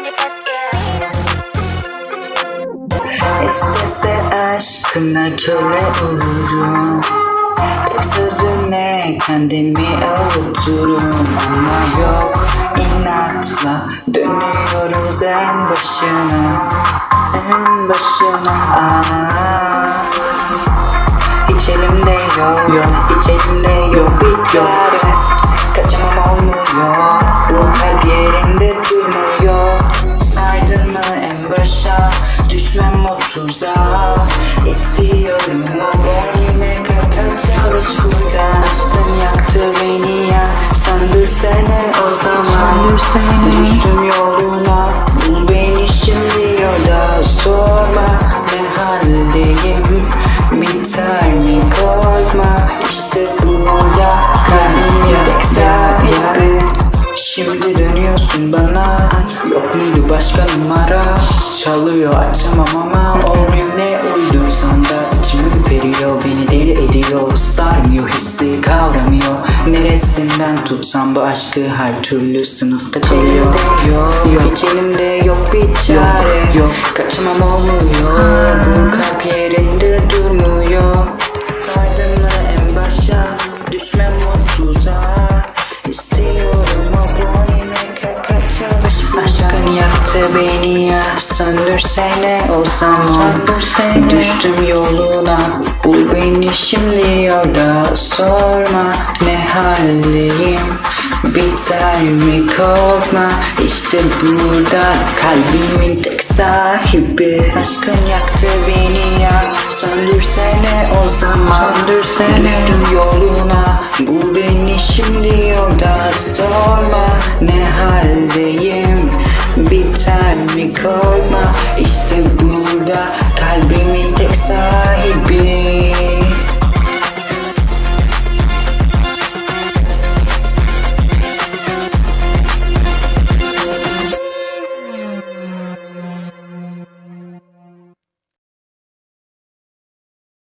manifest İstese aşkına köle olurum. Tek sözüne kendimi avuturum. Ama yok inatla dönüyorum sen başına. Sen başına. Aa, Hiç elimde yok, yok. hiç elimde yok. Tuzağa İstiyorum o boynime kaka çalış burada Aşkın yaktı beni ya Söndürsene o zaman. Düştüm yoluna Bul beni şimdi yolda Sorma. Ne haldeyim? Biter mi korkma. İşte burada Kalbimin tek sahibi Şimdi dönüyorsun bana. Yok muydu başka numara? Çalıyor açamam ama ediyor Sarmıyor hissi kavramıyor. Neresinden tutsam bu aşkı Her türlü sınıfta kalıyor Yok, yok. Hiç elimde yok bir çare. Yok. Kaçamam olmuyor. Bu kalp yerinde durmuyor. Sardın mı en başa? Düşmem o tuzağa İstiyorum yaktı beni ya. Söndürsene o zaman. Düştüm yoluna. Bul beni şimdi yolda Sorma ne haldeyim. Biter mi korkma. İşte burada kalbimin tek sahibi. Aşkın yaktı beni ya. Söndürsene o zaman. Düştüm yoluna sa ibig.